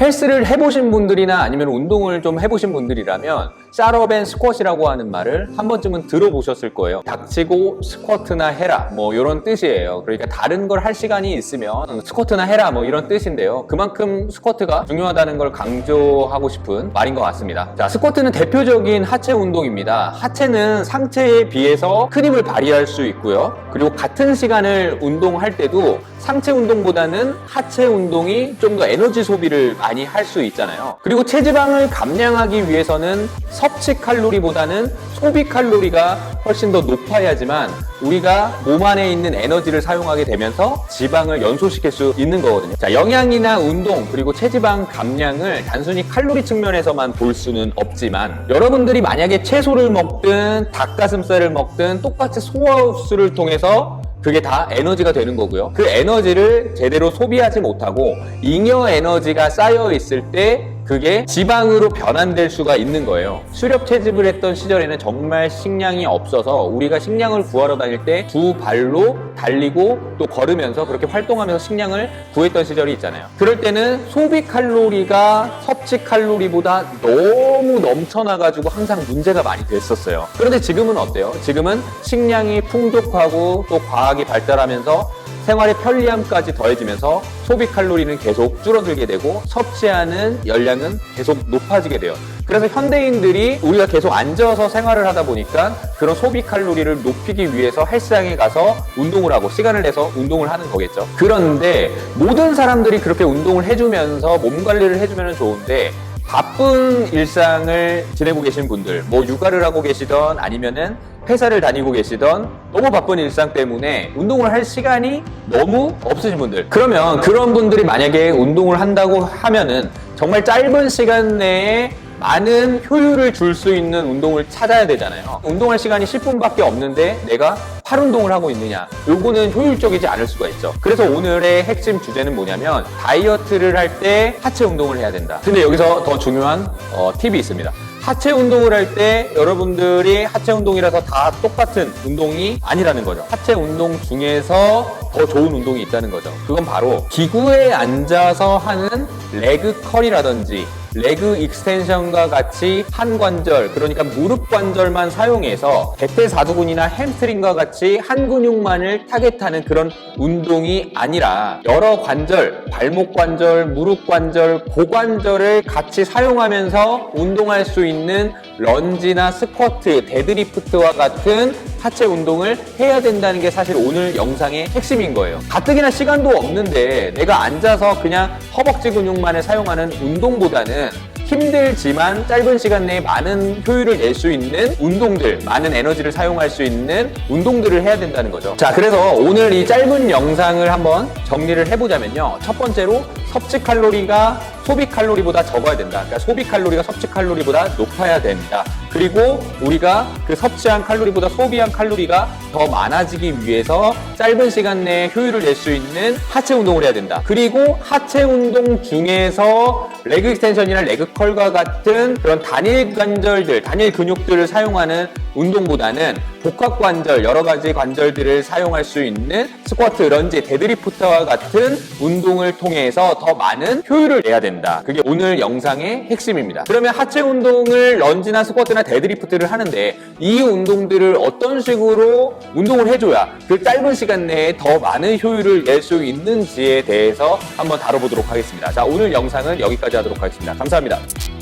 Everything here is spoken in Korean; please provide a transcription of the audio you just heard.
헬스를 해보신 분들이나 아니면 운동을 좀 해보신 분들이라면 샤러벤 스쿼시라고 하는 말을 한 번쯤은 들어보셨을 거예요. 닥치고 스쿼트나 해라 뭐 이런 뜻이에요. 그러니까 다른 걸 할 시간이 있으면 스쿼트나 해라 뭐 이런 뜻인데요. 그만큼 스쿼트가 중요하다는 걸 강조하고 싶은 말인 것 같습니다. 자, 스쿼트는 대표적인 하체 운동입니다. 하체는 상체에 비해서 큰 힘을 발휘할 수 있고요. 그리고 같은 시간을 운동할 때도 상체 운동보다는 하체 운동이 좀 더 에너지 소비를 많이 할 수 있잖아요. 그리고 체지방을 감량하기 위해서는 섭취 칼로리보다는 소비 칼로리가 훨씬 더 높아야지만 우리가 몸 안에 있는 에너지를 사용하게 되면서 지방을 연소시킬 수 있는 거거든요. 자, 영양이나 운동 그리고 체지방 감량을 단순히 칼로리 측면에서만 볼 수는 없지만 여러분들이 만약에 채소를 먹든 닭가슴살을 먹든 똑같이 소화 흡수를 통해서 그게 다 에너지가 되는 거고요. 그 에너지를 제대로 소비하지 못하고 잉여 에너지가 쌓여 있을 때 그게 지방으로 변환될 수가 있는 거예요. 수렵 채집을 했던 시절에는 정말 식량이 없어서 우리가 식량을 구하러 다닐 때 두 발로 달리고 또 걸으면서 그렇게 활동하면서 식량을 구했던 시절이 있잖아요. 그럴 때는 소비 칼로리가 섭취 칼로리보다 너무 넘쳐나가지고 항상 문제가 많이 됐었어요. 그런데 지금은 어때요? 지금은 식량이 풍족하고 또 과학이 발달하면서 생활의 편리함까지 더해지면서 소비 칼로리는 계속 줄어들게 되고 섭취하는 열량은 계속 높아지게 돼요. 그래서 현대인들이 우리가 계속 앉아서 생활을 하다 보니까 그런 소비 칼로리를 높이기 위해서 헬스장에 가서 운동을 하고 시간을 내서 운동을 하는 거겠죠. 그런데 모든 사람들이 그렇게 운동을 해주면서 몸 관리를 해주면 좋은데 바쁜 일상을 지내고 계신 분들, 뭐 육아를 하고 계시던 아니면은 회사를 다니고 계시던 너무 바쁜 일상 때문에 운동을 할 시간이 너무 없으신 분들. 그러면 그런 분들이 만약에 운동을 한다고 하면은 정말 짧은 시간 내에 많은 효율을 줄 수 있는 운동을 찾아야 되잖아요. 운동할 시간이 10분밖에 없는데 내가 팔 운동을 하고 있느냐. 요거는 효율적이지 않을 수가 있죠. 그래서 오늘의 핵심 주제는 뭐냐면 다이어트를 할 때 하체 운동을 해야 된다. 근데 여기서 더 중요한 어, 팁이 있습니다. 하체 운동을 할 때 여러분들이 하체 운동이라서 다 똑같은 운동이 아니라는 거죠. 하체 운동 중에서 더 좋은 운동이 있다는 거죠. 그건 바로 기구에 앉아서 하는 레그 컬이라든지 레그 익스텐션과 같이 한 관절, 그러니까 무릎 관절만 사용해서 대퇴사두근이나 햄스트링과 같이 한 근육만을 타겟하는 그런 운동이 아니라 여러 관절, 발목 관절, 무릎 관절, 고관절을 같이 사용하면서 운동할 수 있는 런지나 스쿼트, 데드리프트와 같은 하체 운동을 해야 된다는 게 사실 오늘 영상의 핵심인 거예요. 가뜩이나 시간도 없는데 내가 앉아서 그냥 허벅지 근육만을 사용하는 운동보다는 힘들지만 짧은 시간 내에 많은 효율을 낼 수 있는 운동들, 많은 에너지를 사용할 수 있는 운동들을 해야 된다는 거죠. 자, 그래서 오늘 이 짧은 영상을 한번 정리를 해보자면요. 첫 번째로 섭취 칼로리가 소비 칼로리보다 적어야 된다. 그러니까 소비 칼로리가 섭취 칼로리보다 높아야 됩니다. 그리고 우리가 그 섭취한 칼로리보다 소비한 칼로리가 더 많아지기 위해서 짧은 시간 내에 효율을 낼 수 있는 하체 운동을 해야 된다. 그리고 하체 운동 중에서 레그 익스텐션이나 레그 컬과 같은 그런 단일 관절들, 단일 근육들을 사용하는 운동보다는 복합 관절, 여러 가지 관절들을 사용할 수 있는 스쿼트, 런지, 데드리프트와 같은 운동을 통해서 더 많은 효율을 내야 된다. 그게 오늘 영상의 핵심입니다. 그러면 하체 운동을 런지나 스쿼트나 데드리프트를 하는데 이 운동들을 어떤 식으로 운동을 해줘야 그 짧은 시간 내에 더 많은 효율을 낼 수 있는지에 대해서 한번 다뤄보도록 하겠습니다. 자, 오늘 영상은 여기까지 하도록 하겠습니다. 감사합니다.